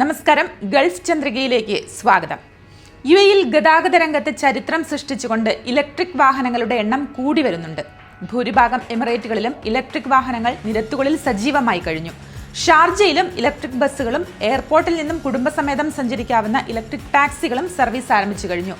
നമസ്കാരം. ഗൾഫ് ചന്ദ്രികയിലേക്ക് സ്വാഗതം. യു എയിൽ ഗതാഗത രംഗത്ത് ചരിത്രം സൃഷ്ടിച്ചുകൊണ്ട് ഇലക്ട്രിക് വാഹനങ്ങളുടെ എണ്ണം കൂടി വരുന്നുണ്ട്. ഭൂരിഭാഗം എമിറേറ്റുകളിലും ഇലക്ട്രിക് വാഹനങ്ങൾ നിരത്തുകളിൽ സജീവമായി കഴിഞ്ഞു. ഷാർജയിലും ഇലക്ട്രിക് ബസ്സുകളും എയർപോർട്ടിൽ നിന്നും കുടുംബസമേതം സഞ്ചരിക്കാവുന്ന ഇലക്ട്രിക് ടാക്സികളും സർവീസ് ആരംഭിച്ചു കഴിഞ്ഞു.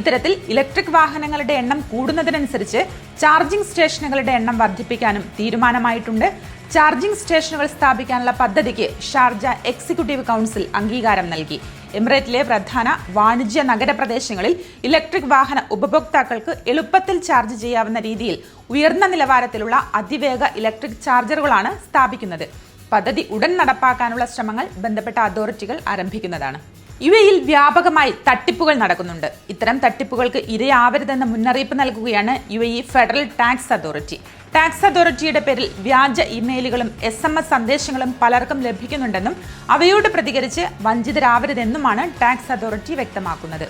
ഇത്തരത്തിൽ ഇലക്ട്രിക് വാഹനങ്ങളുടെ എണ്ണം കൂടുന്നതിനനുസരിച്ച് ചാർജിംഗ് സ്റ്റേഷനുകളുടെ എണ്ണം വർദ്ധിപ്പിക്കാനും തീരുമാനമായിട്ടുണ്ട്. ചാർജിംഗ് സ്റ്റേഷനുകൾ സ്ഥാപിക്കാനുള്ള പദ്ധതിക്ക് ഷാർജ എക്സിക്യൂട്ടീവ് കൗൺസിൽ അംഗീകാരം നൽകി. എമിറേറ്റിലെ പ്രധാന വാണിജ്യ നഗരപ്രദേശങ്ങളിൽ ഇലക്ട്രിക് വാഹന ഉപഭോക്താക്കൾക്ക് എളുപ്പത്തിൽ ചാർജ് ചെയ്യാവുന്ന രീതിയിൽ ഉയർന്ന നിലവാരത്തിലുള്ള അതിവേഗ ഇലക്ട്രിക് ചാർജറുകളാണ് സ്ഥാപിക്കുന്നത്. പദ്ധതി ഉടൻ നടപ്പാക്കാനുള്ള ശ്രമങ്ങൾ ബന്ധപ്പെട്ട അതോറിറ്റികൾ ആരംഭിക്കുന്നതാണ്. യു എയിൽ വ്യാപകമായി തട്ടിപ്പുകൾ നടക്കുന്നുണ്ട്. ഇത്തരം തട്ടിപ്പുകൾക്ക് ഇരയാവരുതെന്ന മുന്നറിയിപ്പ് നൽകുകയാണ് U A E federal tax authority. Tax അതോറിറ്റിയുടെ പേരിൽ വ്യാജ ഇമെയിലുകളും എസ് എം എസ് സന്ദേശങ്ങളും പലർക്കും ലഭിക്കുന്നുണ്ടെന്നും അവയോട് പ്രതികരിച്ച് വഞ്ചിതരാവരുതെന്നുമാണ് ടാക്സ് അതോറിറ്റി വ്യക്തമാക്കുന്നത്.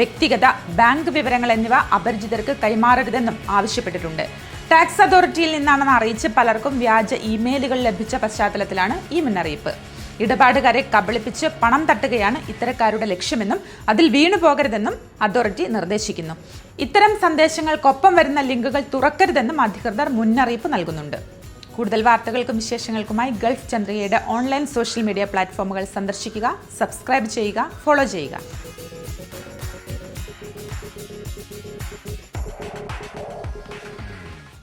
വ്യക്തിഗത ബാങ്ക് വിവരങ്ങൾ എന്നിവ അപരിചിതർക്ക് കൈമാറരുതെന്നും ആവശ്യപ്പെട്ടിട്ടുണ്ട്. ടാക്സ് അതോറിറ്റിയിൽ നിന്നാണെന്ന് അറിയിച്ച് പലർക്കും വ്യാജ ഇമെയിലുകൾ ലഭിച്ച പശ്ചാത്തലത്തിലാണ് ഈ മുന്നറിയിപ്പ്. ഇടപാടുകാരെ കബളിപ്പിച്ച് പണം തട്ടുകയാണ് ഇത്തരക്കാരുടെ ലക്ഷ്യമെന്നും അതിൽ വീണു പോകരുതെന്നും അതോറിറ്റി നിർദ്ദേശിക്കുന്നു. ഇത്തരം സന്ദേശങ്ങൾക്കൊപ്പം വരുന്ന ലിങ്കുകൾ തുറക്കരുതെന്നും അധികൃതർ മുന്നറിയിപ്പ് നൽകുന്നുണ്ട്. കൂടുതൽ വാർത്തകൾക്കും വിശേഷങ്ങൾക്കുമായി ഗൾഫ് ചന്ദ്രികയുടെ ഓൺലൈൻ സോഷ്യൽ മീഡിയ പ്ലാറ്റ്ഫോമുകൾ സന്ദർശിക്കുക സബ്സ്ക്രൈബ് ചെയ്യുക ഫോളോ ചെയ്യുക.